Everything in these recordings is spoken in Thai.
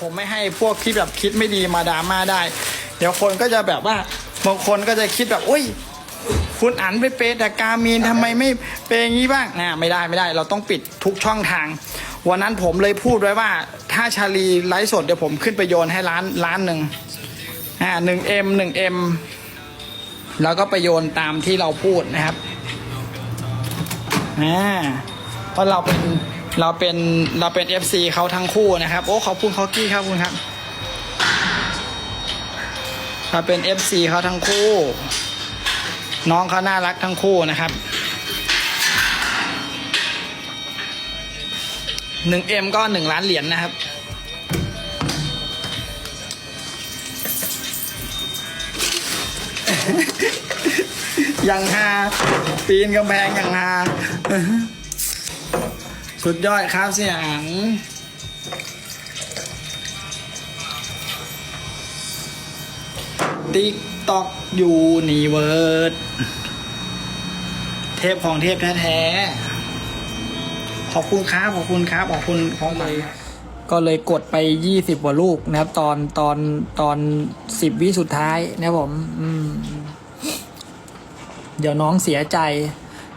ผมไม่ให้พวกที่แบบคิดไม่ดีมาดราม่าได้ เดี๋ยวคนก็จะแบบว่าบางคนก็จะคิดแบบอุ้ยคุณอันไปเปแต่กามีนทำไมไม่เปอย่างนี้บ้างนะไม่ได้ไม่ได้ เราต้องปิดทุกช่องทาง วันนั้นผมเลยพูดไว้ว่า ถ้าชาลีไลฟ์สดเดี๋ยวผมขึ้นไปโยนให้ร้านร้านหนึ่งอ่าหนึ่งเอ็มหนึ่งเอ็มแล้วก็ไปโยนตามที่เราพูดนะครับอ่าเพราะเราเป็นเราเป็นเราเป็น FC เขาทั้งคู่นะครับ โอ้ขอบคุณเขากี้ครับคุณครับ เราเป็น FC เขาทั้งคู่ น้องเขาน่ารักทั้งคู่นะครับหนึ่งเอ็มก็หนึ่งล้านเหรียญนะครับ ยังฮาปีนกำแพงยังฮาสุดยอดครับเสียง ติ๊กตอกยูนิเวิร์สเทพของเทพแท้ๆ ขอบคุณครับ ขอบคุณครับ ขอบคุณของเลย ก็เลยกดไปยี่สิบกว่าลูกนะครับ ตอนตอนตอนสิบวิสุดท้ายนะครับผม อืม เดี๋ยวน้องเสียใจ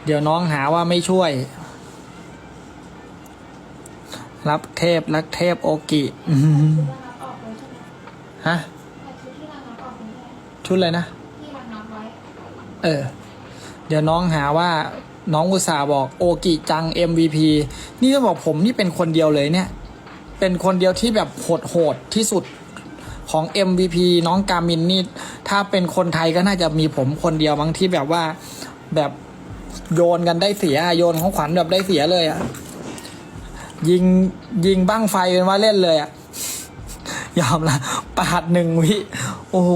เดี๋ยวน้องหาว่าไม่ช่วย รับเทพรักเทพโอกิอืมฮะ ชุดอะไรนะ เออ เดี๋ยวน้องหาว่าน้องอุตสาบอกโอกิจัง MVP นี่จะบอกผมนี่เป็นคนเดียวเลยเนี่ย เป็นคนเดียวที่แบบโหดโหดๆที่สุดของ MVP น้องกามินนี่ ถ้าเป็นคนไทยก็น่าจะมีผมคนเดียวบางที่แบบว่าแบบโยนกันได้เสียโยนของขวัญแบบได้เสียเลยอะยิงยิงบ้างไฟเป็นว่าเล่นเลยอะยอมละปาดหนึ่งวิ โอ้โห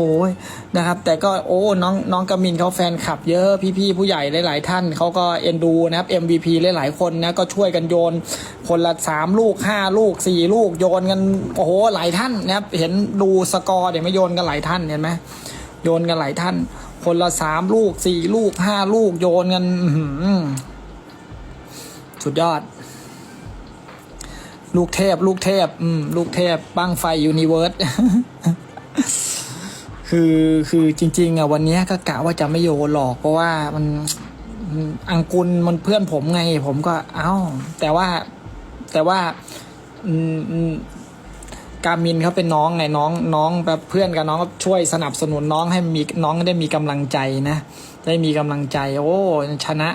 นะครับ แต่ก็โอ้น้องน้องกามินเขาแฟนคลับเยอะพี่ๆผู้ใหญ่หลาย ๆ ท่านเขาก็เอ็นดูนะครับ MVP หลายๆคนนะก็ช่วยกันโยน คนละสามลูกห้าลูกสี่ลูกโยนกันโอ้โหหลายท่านนะครับ เห็นดูสกอร์เดี๋ยวไม่โยนกันหลายท่านเห็นไหมโยนกันหลายท่าน คนละสามลูกสี่ลูกห้าลูกโยนกันสุดยอด ลูกเทพ ลูกเทพ อืม ลูกเทพบ้างไฟยูนิเวิร์ส คือคือจริงๆอะวันนี้ก็กะว่าจะไม่โยนหรอกเพราะว่ามันอังกุลมันเพื่อนผมไง ผมก็เอ้า แต่ว่าแต่ว่าอืการมินเขาเป็นน้องไงน้องน้องแบบเพื่อนกับน้องก็ช่วยสนับสนุนน้องให้มีน้องได้มีกำลังใจนะ ได้มีกำลังใจ โอ้ชนะ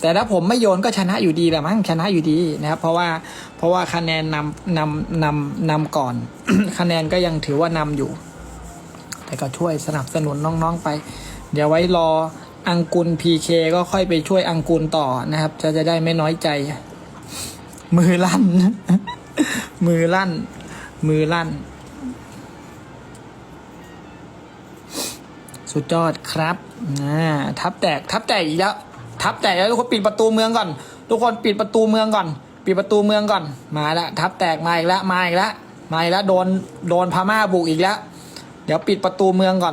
แต่ถ้าผมไม่โยนก็ชนะอยู่ดีแหละมั้งชนะอยู่ดีนะครับ เพราะว่าเพราะว่าคะแนนนำนำนำนำก่อน คะแนนก็ยังถือว่านำอยู่ แต่ก็ช่วยสนับสนุนน้องๆไป เดี๋ยวไว้รออังกุลพีเคก็ค่อยไปช่วยอังกุลต่อนะครับ จะจะได้ไม่น้อยใจ มือลั่น มือลั่น มือลั่น สุดยอดครับอ่าทับแตกทับแตกอีกแล้ว ทับแตกแล้วทุกคนปิดประตูเมืองก่อน ทุกคนปิดประตูเมืองก่อน ปิดประตูเมืองก่อน มาแล้วทับแตกมาอีกแล้วมาอีกแล้วมาอีกแล้วโดนโดนพม่าบุกอีกแล้ว เดี๋ยวปิดประตูเมืองก่อน